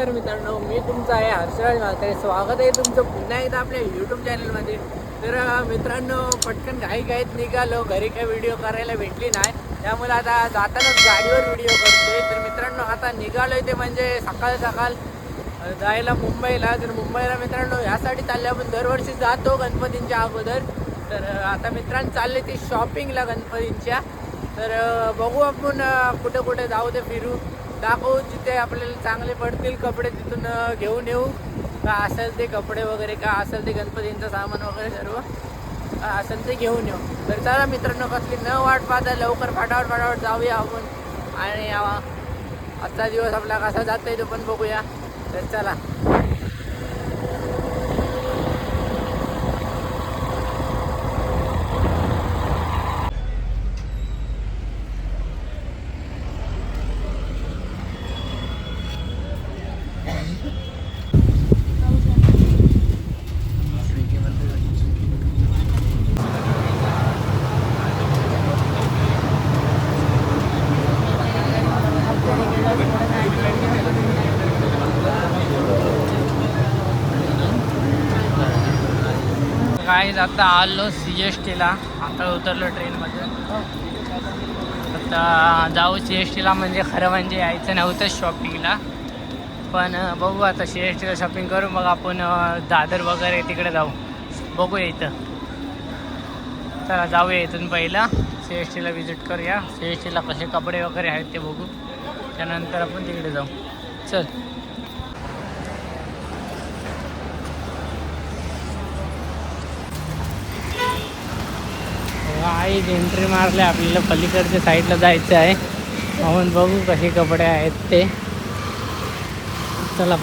नमस्कार मित्रांनो मी तुमचा आहे हर्षराज म्हात्रे स्वागत आहे तुमचं पुन्हा एकदा आपल्या यूट्यूब चॅनलमध्ये तर मित्रांनो पटकन घाई घाईत निघालो. घरी काही व्हिडिओ करायला भेटली नाही. त्यामुळे आता जातानाच गाडीवर व्हिडिओ करतोय. तर मित्रांनो आता निघालो ते म्हणजे सकाळ सकाळ जायला मुंबईला. तर मुंबईला मित्रांनो यासाठी चालले आपण. दरवर्षी जातो गणपतींच्या अगोदर. तर आता मित्रांनो चालले ती शॉपिंगला गणपतींच्या. तर बघू आपण कुठं कुठे कुठे जाऊ ते फिरू. दाखवू जिथे आपल्याला चांगले पडतील कपडे तिथून घेऊन येऊ. का असेल ते कपडे वगैरे का असेल ते गणपतींचं सामान वगैरे सर्व असेल ते घेऊन येऊ. तर चला मित्रांनो कसली न वाट पाहता लवकर फाटावट फाटावट जाऊया आपण. आणि आजचा दिवस आपला कसा जातोय तो पण बघूया. तर चला. काय आता आलो सी एस टीला आता उतरलो ट्रेनमध्ये आता जाऊ सी एस टीला म्हणजे खरं म्हणजे यायचं नव्हतं शॉपिंगला पण बघू आता सी एस टीला शॉपिंग करू मग आपण दादर वगैरे तिकडे जाऊ. बघूया इथं. चला जाऊया इथून पहिला. सी एस टीला व्हिजिट करूया. सी एस टीला कसे कपडे वगैरे आहेत ते बघू. त्यानंतर आपण तिकडे जाऊ. चल. आई एंट्री मारले आपल्याला पलीकडच्या साईडला जायचं आहे. आपण बघू कसे कपडे आहेत ते. चला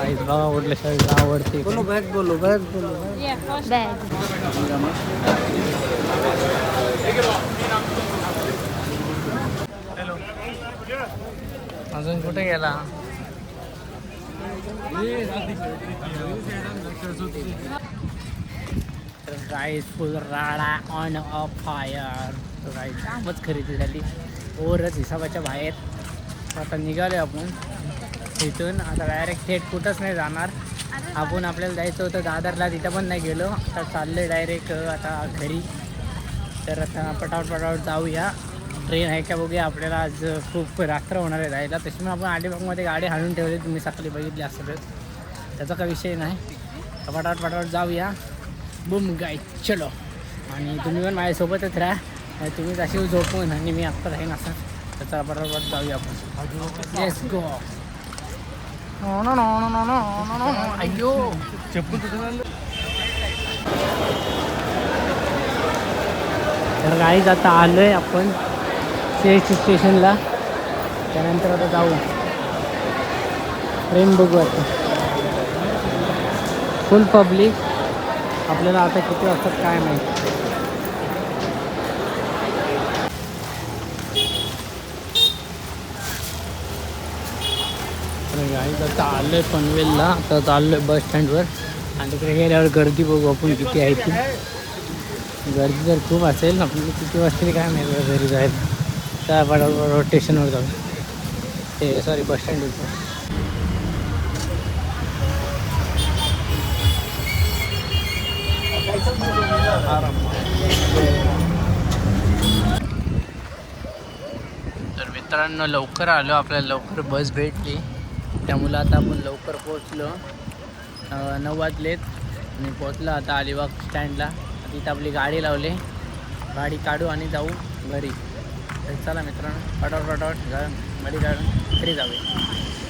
आईच बघा कुठल्या शर्ट आवडते? बोलो बॅग बोलो बॅग बोलो. बॅग अजून कुठे गेला? राईस फुल राडा ऑन अ फायर तर गाईस कामच खरेदी झाली. ओरच हिसाबाच्या बाहेर. आता निघालो आपण तिथून आता डायरेक्ट थेट कुठंच नाही जाणार. आपण आपल्याला जायचं होतं दादरला. तिथं पण नाही गेलो. आता चालले डायरेक्ट आता घरी. तर आता पटावट पटावट जाऊया. ट्रेन आहे का बघूया. आपल्याला आज खूप रात्र होणार आहे जायला तशी आपण अलिबागमध्ये गाडी हाणून ठेवली तुम्ही सकाळी बघितली असेल त्याचा काही विषय नाही. तर पटापट पटापट जाऊया. बुम गाय चलो. आणि तुम्ही पण माझ्यासोबतच राहा. तुम्ही तशी झोपून आणि मी आत्ता राहीन असं. तर चला पटापट जाऊया आपण. येस गो अय्यो. तर गाईज आता आलो आहे आपण. सी एस स्टेशनला. त्यानंतर आता जाऊ. ट्रेन बघू आता. फुल पब्लिक आपल्याला आता किती वाजतात काय माहिती. तर आता आलो आहे पनवेलला. आता चाललो आहे बस स्टँडवर आणि तिकडे गेल्यावर गर्दी बघू आपण किती आहे ती. गर्दी जर खूप असेल. आपल्याला किती वाजतील काय माहिती घरी जायला. त्या बरोबर स्टेशनवर जाऊ. ते सॉरी बस स्टँडवर तर मित्रांनो लवकर आलो. आपल्याला लवकर बस भेटली. त्यामुळं आता आपण लवकर पोचलो नऊ वाजलेत. आणि पोचलो आता अलिबाग स्टँडला तिथं आपली गाडी लावली. गाडी काढू आणि जाऊ घरी. तर चला मित्रांनो पटावट पटावट जा गाडी काढून घरी जाऊया.